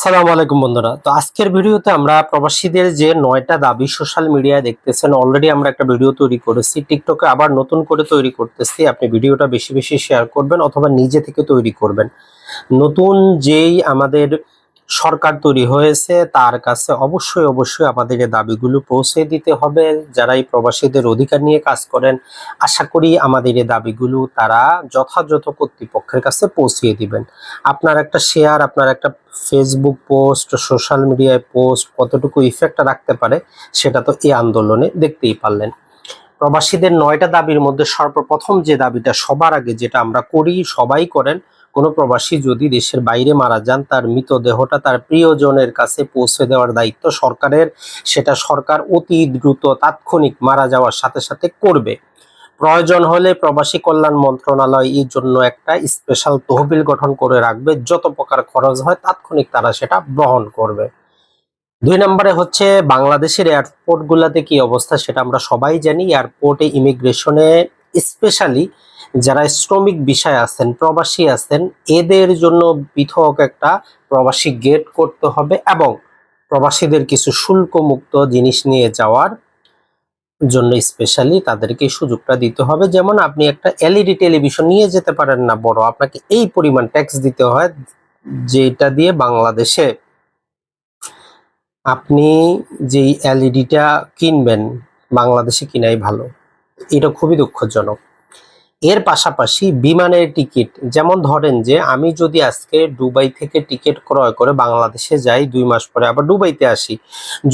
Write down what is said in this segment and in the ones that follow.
সালাম আলাইকুম বন্ধুরা। তো আজকের ভিডিওতে আমরা প্রবাসীদের যে নয়টা দাবি সোশ্যাল মিডিয়ায় দেখতেছেন অলরেডি আমরা একটা ভিডিও তৈরি করেছি। টিকটকে আবার নতুন করে তৈরি করতেছি। আপনি ভিডিওটা বেশি বেশি শেয়ার করবেন অথবা নিজে থেকে তৈরি করবেন। নতুন যেই আমাদের সরকার তৈরি হয়েছে, তার কাছে অবশ্যই অবশ্যই আমাদের এই দাবিগুলো পৌঁছে দিতে হবে। যারা এই প্রবাসীদের অধিকার নিয়ে কাজ করেন, আশা করি আমাদের এই দাবিগুলো তারা যথাযথ কর্তৃপক্ষের কাছে পৌঁছিয়ে দিবেন। আপনার একটা শেয়ার আপনার একটা ফেসবুক পোস্ট সোশ্যাল মিডিয়ায় পোস্ট কতটুকু ইফেক্ট রাখতে পারে, সেটা তো এই আন্দোলনে দেখতেই পারলেন। প্রবাসীদের নয়টা দাবির মধ্যে সর্বপ্রথম যে দাবিটা সবার আগে যেটা আমরা করি, সবাই করেন কোনো প্রবাসী যদি দেশের বাইরে মারা যান, তার মৃতদেহটা তার প্রিয়জনের কাছে পৌঁছে দেওয়ার দায়িত্ব সরকারের। সেটা সরকার অতি দ্রুত তাৎক্ষণিক মারা যাওয়ার সাথে সাথে করবে। প্রয়োজন হলে প্রবাসী কল্যাণ মন্ত্রণালয় এই জন্য একটা স্পেশাল তহবিল গঠন করে রাখবে। যত প্রকার খরচ হয়, তাৎক্ষণিক তারা সেটা বহন করবে। দুই নম্বরে হচ্ছে বাংলাদেশের এয়ারপোর্ট গুলাতে কি অবস্থা সেটা আমরা সবাই জানি। এয়ারপোর্টে ইমিগ্রেশনে স্পেশালি যারা শ্রমিক বিষয় আছেন, প্রবাসী আছেন, এদের জন্য পৃথক একটা প্রবাসী গেট করতে হবে এবং প্রবাসীদের কিছু শুল্ক মুক্ত জিনিস নিয়ে যাওয়ার জন্য স্পেশালি তাদেরকে সুযোগটা দিতে হবে। যেমন আপনি একটা এলইডি টেলিভিশন নিয়ে যেতে পারেন না বড়, আপনাকে এই পরিমাণ ট্যাক্স দিতে হয় যেটা দিয়ে বাংলাদেশে আপনি যেই এলইডিটা কিনবেন, বাংলাদেশে কিনাই ভালো। এটা খুবই দুঃখজনক। এর পাশাপাশি বিমানের টিকিট, যেমন ধরেন যে আমি যদি আজকে দুবাই থেকে টিকিট ক্রয় করে বাংলাদেশে যাই দুই মাস পরে, আবার দুবাইতে আসি,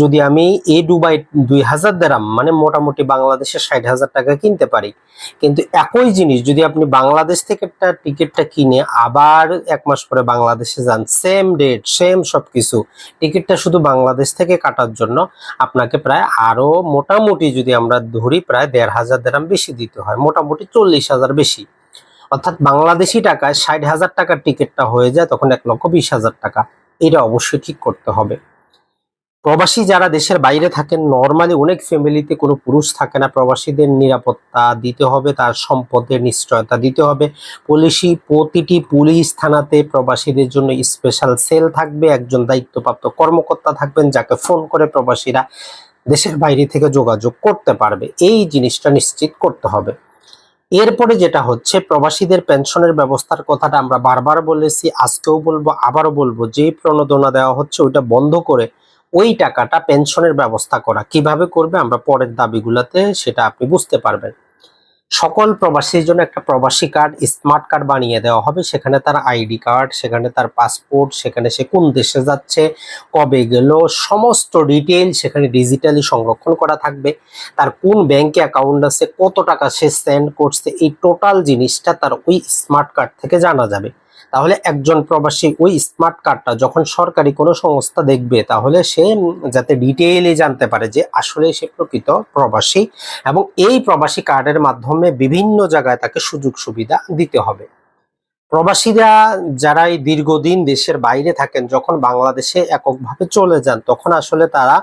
যদি আমি এই দুবাই দুই হাজার দেরাম মানে মোটামুটি বাংলাদেশে ষাট হাজার টাকা কিনতে পারি। কিন্তু একই জিনিস, যদি আপনি বাংলাদেশ থেকে একটা টিকিটটা কিনে আবার এক মাস পরে বাংলাদেশে যান সেম ডেট সেম সবকিছু, টিকিটটা শুধু বাংলাদেশ থেকে কাটার জন্য আপনাকে প্রায় আরও মোটামুটি যদি আমরা ধরি, প্রায় দেড় হাজার দেরাম বেশি দিতে হয়, মোটামুটি চল্লিশ হাজার বেশি। অর্থাৎ বাংলাদেশি টাকায় ষাট হাজার টাকার টিকিটটা হয়ে যায়, তখন এক লক্ষ বিশ হাজার টাকা। এটা অবশ্যই ঠিক করতে হবে। প্রবাসী যারা দেশের বাইরে থাকেন নর্মালি অনেক ফ্যামিলিতে কোনো পুরুষ থাকে না। প্রবাসীদের নিরাপত্তা দিতে হবে, তার সম্পদের নিশ্চয়তা দিতে হবে। পুলিশি প্রতিটি পুলিশ থানাতে প্রবাসীদের জন্য স্পেশাল সেল থাকবে। একজন দায়িত্বপ্রাপ্ত কর্মকর্তা থাকবেন, যাকে ফোন করে প্রবাসীরা দেশের বাইরে থেকে যোগাযোগ করতে পারবে। এই জিনিসটা নিশ্চিত করতে হবে। এরপরে যেটা হচ্ছে, প্রবাসীদের পেনশনের ব্যবস্থার কথাটা আমরা বারবার বলেছি, আজকেও বলব, আবারও বলব, যে প্রণোদনা দেওয়া হচ্ছে ওইটা বন্ধ করে ওই টাকাটা পেনশনের ব্যবস্থা করা। কীভাবে করবে আমরা পরের দাবিগুলোতে সেটা আপনি বুঝতে পারবেন। সকল প্রবাসীর জন্য একটা প্রবাসী কার্ড, স্মার্ট কার্ড বানিয়ে দেওয়া হবে। সেখানে তার আইডি কার্ড, সেখানে তার পাসপোর্ট, সেখানে সে কোন দেশে যাচ্ছে, কবে গেল, সমস্ত ডিটেল সেখানে ডিজিটালি সংরক্ষণ করা থাকবে। তার কোন ব্যাংকে অ্যাকাউন্ট আছে, কত টাকা সে সেন্ড করছে, এই টোটাল জিনিসটা তার ওই স্মার্ট কার্ড থেকে জানা যাবে। তাহলে একজন প্রবাসী ওই স্মার্ট কার্ডটা যখন সরকারি কোনো সংস্থা দেখবে, তাহলে সে যাতে ডিটেইলে জানতে পারে যে আসলে সে প্রকৃত প্রবাসী এবং এই প্রবাসী কার্ডের মাধ্যমে বিভিন্ন জায়গায় তাকে সুযোগ সুবিধা দিতে হবে। প্রবাসীরা যারা এই দীর্ঘদিন দেশের বাইরে থাকেন, যখন বাংলাদেশে এককভাবে চলে যান, তখন আসলে তারা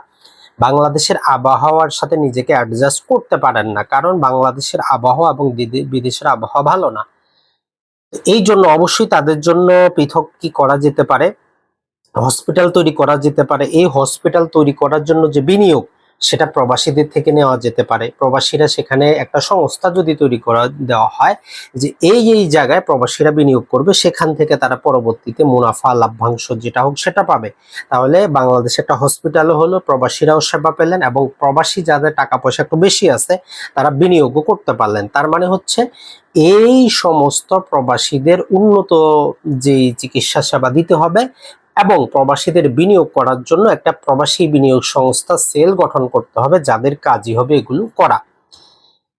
বাংলাদেশের আবহাওয়ার সাথে নিজেকে অ্যাডজাস্ট করতে পারেন না। কারণ বাংলাদেশের আবহাওয়া এবং বিদেশের আবহাওয়া ভালো না। এই জন্য অবশ্যই তাদের জন্য পৃথক কি করা যেতে পারে? হসপিটাল তৈরি করা যেতে পারে। এই হসপিটাল তৈরি করার জন্য যে বিনিয়োগ সেটা প্রবাসীদের থেকে নেওয়া যেতে পারে। প্রবাসীরা সেখানে একটা সংস্থা যদি তৈরি করা দেওয়া হয় যে এই এই জায়গায় প্রবাসীরা বিনিয়োগ করবে, সেখান থেকে তারা পরবর্তীতে মুনাফা, লাভ্যাংশ যেটা হোক সেটা পাবে। তাহলে বাংলাদেশে একটা হসপিটালও হলো, প্রবাসীরাও সেবা পেলেন এবং প্রবাসী যাদের টাকা পয়সা একটু বেশি আছে, তারা বিনিয়োগও করতে পারলেন। তার মানে হচ্ছে এই সমস্ত প্রবাসীদের উন্নত যে চিকিৎসা সেবা দিতে হবে এবং প্রবাসীদের বিনিয়োগ করার জন্য একটা প্রবাসী বিনিয়োগ সংস্থা সেল গঠন করতে হবে, যাদের কাজই হবে এগুলো করা।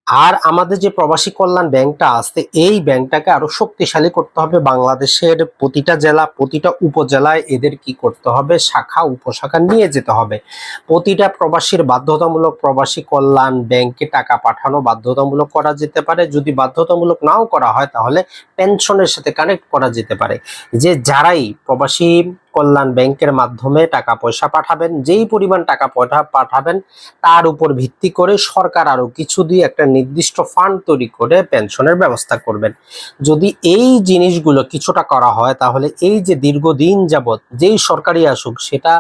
আর আমাদের যে প্রবাসী কল্যাণ ব্যাংকটা আছে, এই ব্যাংকটাকে আরও শক্তিশালী করতে হবে। বাংলাদেশের প্রতিটা জেলা, প্রতিটা উপজেলায় এদের কি করতে হবে? শাখা, উপশাখা নিয়ে যেতে হবে। প্রতিটা প্রবাসীর বাধ্যতামূলক প্রবাসী কল্যাণ ব্যাংকে টাকা পাঠানো বাধ্যতামূলক করা যেতে পারে। যদি বাধ্যতামূলক নাও করা হয়, তাহলে পেনশনের সাথে কানেক্ট করা যেতে পারে। যে যারাই প্রবাসী কল্যাণ ব্যাংকের মাধ্যমে টাকা পয়সা পাঠাবেন, যেই পরিমাণ টাকা পয়সা পাঠাবেন তার উপর ভিত্তি করে সরকার আরও কিছু দিয়ে একটা নির্দিষ্ট ফান্ড তৈরি করে পেনশনের ব্যবস্থা করবেন। যদি এই জিনিসগুলো কিছুটা করা হয়, তাহলে এই যে দীর্ঘদিন যাবৎ যেই সরকারি আসুক, সেটা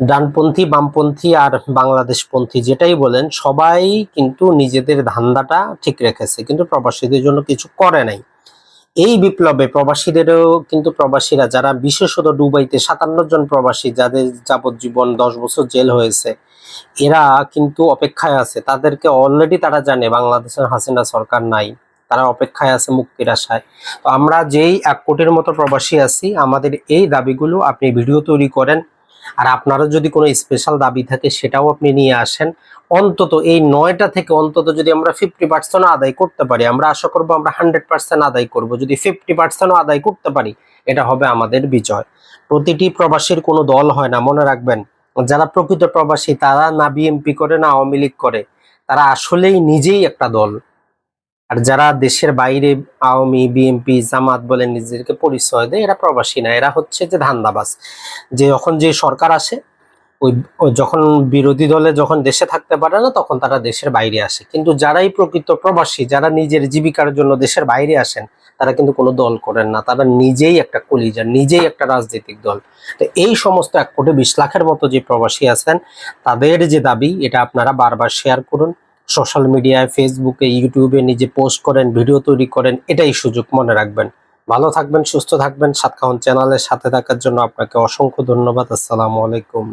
ডানপন্থী, বামপন্থী আর বাংলাদেশপন্থী যেটাই বলেন, সবাই কিন্তু নিজেদের ধান্দাটা ঠিক রেখেছে। কিন্তু প্রবাসীদের জন্য কিছু করে নাই। এই বিপ্লবে প্রবাসীদেরও কিন্তু প্রবাসীরা যারা বিশেষত দুবাইতে সাতান্ন জন প্রবাসী যাদের যাবজ্জীবন দশ বছর জেল হয়েছে, এরা কিন্তু অপেক্ষায় আছে। তাদেরকে অলরেডি তারা জানে বাংলাদেশের হাসিনা সরকার নাই। তারা অপেক্ষায় আছে মুক্তির আশায়। তো আমরা যেই এক কোটির মতো প্রবাসী আছি, আমাদের এই দাবিগুলো আপনি ভিডিও তৈরি করেন আর আপনারও যদি কোনো স্পেশাল দাবি থাকে সেটাও আপনি নিয়ে আসেন। অন্তত এই নয়টা থেকে অন্তত যদি আমরা ফিফটি পার্সেন্ট আদায় করতে পারি, আমরা আশা করব আমরা হান্ড্রেড পার্সেন্ট আদায় করব। যদি ফিফটি পার্সেন্টও আদায় করতে পারি, এটা হবে আমাদের বিজয়। প্রতিটি প্রবাসীর কোনো দল হয় না, মনে রাখবেন। যারা প্রকৃত প্রবাসী, তারা না বিএমপি করে, না আওয়ামী লীগ করে, তারা আসলেই নিজেই একটা দল। আর যারা দেশের বাইরে আওয়ামী, বিএনপি, জামাত বলে নিজেদেরকে পরিচয় দেয়, এরা প্রবাসী না। এরা হচ্ছে যে ধান্দাবাজ। যে যখন যে সরকার আসে, ওই যখন বিরোধী দলে যখন দেশে থাকতে পারে না, তখন তারা দেশের বাইরে আসে। কিন্তু যারাই প্রকৃত প্রবাসী, যারা নিজের জীবিকার জন্য দেশের বাইরে আসেন, তারা কিন্তু কোনো দল করেন না। তারা নিজেই একটা কলিজা, নিজেই একটা রাজনৈতিক দল। তো এই সমস্ত এক কোটি বিশ লাখের মতো যে প্রবাসী আছেন, তাদের যে দাবি, এটা আপনারা বারবার শেয়ার করুন। সোশ্যাল মিডিয়ায় ফেসবুকে ইউটিউবে নিজে পোস্ট করেন ভিডিও তৈরি করেন, এটাই সুযোগ মনে রাখবেন। ভালো থাকবেন, সুস্থ থাকবেন, সাতকাহন চ্যানেলের সাথে থাকার জন্য আপনাকে অসংখ্য ধন্যবাদ। আসসালামু আলাইকুম।